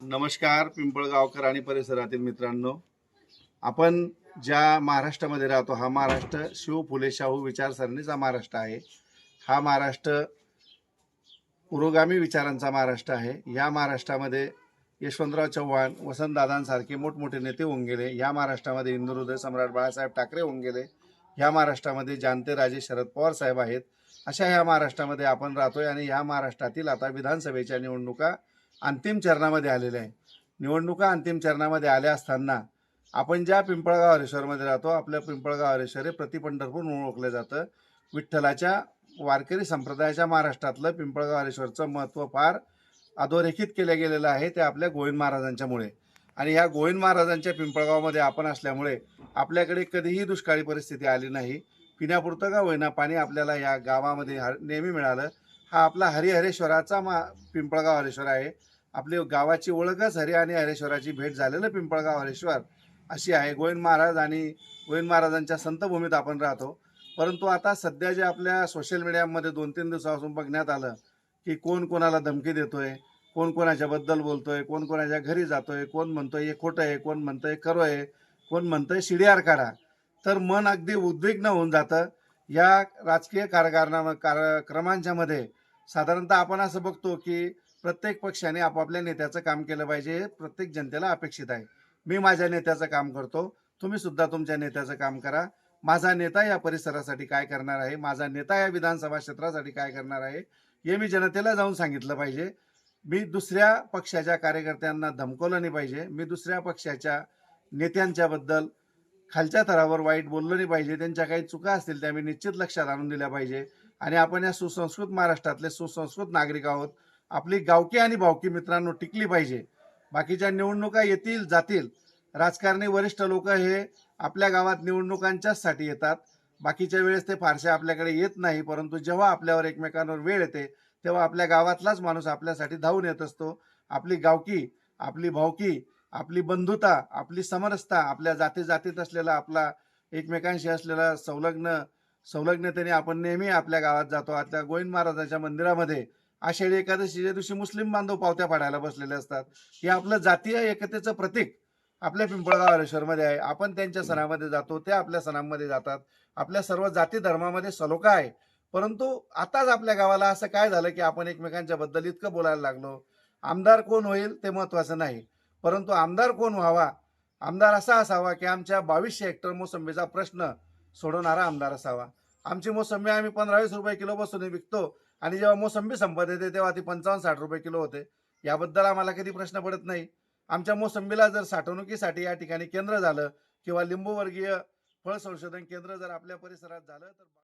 नमस्कार पिंपळगावकर आणि परिसरातील मित्रांनो. आपण ज्या महाराष्ट्रामध्ये राहतो हा महाराष्ट्र शिव फुले शाहू विचारसरणीचा महाराष्ट्र आहे. हा महाराष्ट्र पुरोगामी विचारांचा महाराष्ट्र आहे. या महाराष्ट्रामध्ये यशवंतराव चव्हाण वसंतदादांसारखे मोठमोठे नेते होऊन गेले. या महाराष्ट्रामध्ये इंदुहृदय सम्राट बाळासाहेब ठाकरे होऊन गेले. ह्या महाराष्ट्रामध्ये जानते राजे शरद पवार साहेब आहेत. अशा ह्या महाराष्ट्रामध्ये आपण राहतोय आणि ह्या महाराष्ट्रातील आता विधानसभेच्या निवडणुका अंतिम चरणामध्ये आलेले आहे. निवडणुका अंतिम चरणामध्ये आल्या असताना आपण ज्या पिंपळगाव हरेश्वरमध्ये राहतो आपल्या पिंपळगाव हरेश्वर हे प्रतिपंढरपूर म्हणून ओळखलं जातं. विठ्ठलाच्या वारकरी संप्रदायाच्या महाराष्ट्रातलं पिंपळगाव हरेश्वरचं महत्त्व फार अधोरेखित केलं गेलेलं आहे ते आपल्या गोविंद महाराजांच्यामुळे. आणि ह्या गोविंद महाराजांच्या पिंपळगावमध्ये आपण असल्यामुळे आपल्याकडे कधीही दुष्काळी परिस्थिती आली नाही. पिण्यापुरतं का होईना पाणी आपल्याला या गावामध्ये नेहमी मिळालं. हा आपला हरिहरेश्वराचा मा पिंपळगाव हरेश्वर आहे. आपली गावाची ओळखच हरी आणि हरेश्वराची भेट झालेलं पिंपळगाव हरेश्वर अशी आहे. गोविंद महाराज आणि गोविंद महाराजांच्या संतभूमीत आपण राहतो. परंतु आता सध्या जे आपल्या सोशल मीडियामध्ये दोन तीन दिवसापासून बघण्यात आलं की कोण कोणाला धमकी देतोय कोण कोणाच्याबद्दल बोलतोय कोण कोणाच्या घरी जातोय कोण म्हणतोय हे खोटं आहे कोण म्हणतोय खरं आहे कोण म्हणतंय शिडीआर काढा. तर मन अगदी उद्विग्न होऊन जातं. या राजकीय कारकारणा कार्यक्रमांच्या मध्ये साधारणतः आपण असं बघतो की प्रत्येक पक्षाने आपापल्या नेत्याचं काम केलं पाहिजे हे प्रत्येक जनतेला अपेक्षित आहे. मी माझ्या नेत्याचं काम करतो तुम्ही सुद्धा तुमच्या नेत्याचं काम करा. माझा नेता या परिसरासाठी काय करणार आहे? माझा नेता या विधानसभा क्षेत्रासाठी काय करणार आहे? हे मी जनतेला जाऊन सांगितलं पाहिजे. मी दुसऱ्या पक्षाच्या कार्यकर्त्यांना धमकवलं नाही पाहिजे. मी दुसऱ्या पक्षाच्या नेत्यांच्याबद्दल खालच्या थरावर वाईट बोललं नाही पाहिजे. त्यांच्या काही चुका असतील त्या मी निश्चित लक्षात आणून दिल्या पाहिजे. आणि आपण या सुसंस्कृत महाराष्ट्रातले सुसंस्कृत नागरिक आहोत. आपली गावकी आणि भावकी मित्रांनो टिकली पाहिजे. बाकीच्या निवडणुका येतील जातील. राजकारणी वरिष्ठ लोक हे आपल्या गावात निवडणुकांच्याचसाठी येतात. बाकीच्या वेळेस ते फारसे आपल्याकडे येत नाही परंतु जेव्हा आपल्यावर एकमेकांवर वेळ येते तेव्हा आपल्या गावातलाच माणूस आपल्यासाठी धावून येत असतो. आपली गावकी आपली भावकी आपली बंधुता आपली समरसता आपल्या जाती जातीत असलेला आपला एकमेकांशी असलेला संलग्न संलग्नतेने आपण नेहमी आपल्या गावात जातो. आपल्या गोविंद महाराजांच्या मंदिरामध्ये आषाढी एकादशीच्या दिवशी मुस्लिम बांधव पावत्या पाडायला बसलेले असतात. हे आपलं जातीय एकतेचं प्रतीक आपल्या पिंपळगाव हरेश्वरमध्ये आहे. आपण त्यांच्या सणामध्ये जातो ते आपल्या सणांमध्ये जातात. आपल्या सर्व जाती धर्मामध्ये सलोखा आहे. परंतु आताच आपल्या गावाला असं काय झालं की आपण एकमेकांच्या बद्दल इतकं बोलायला लागलो. आमदार कोण होईल ते महत्वाचं नाही. परंतु आमदार कोण व्हावा? आमदार असा असावा की आमच्या बावीसशे हेक्टर मोसंबीचा प्रश्न सोडवणारा आमदार असावा. आमची मोसंबी आम्ही पंधरा वीस रुपये किलो बसून विकतो आणि जेव्हा मोसंबी संपत येते तेव्हा ती पंचावन्न साठ रुपये किलो होते. याबद्दल आम्हाला कधी प्रश्न पडत नाही. आमच्या मोसंबीला जर साठवणुकीसाठी या ठिकाणी केंद्र झालं किंवा लिंबूवर्गीय फळ संशोधन केंद्र जर आपल्या परिसरात झालं तर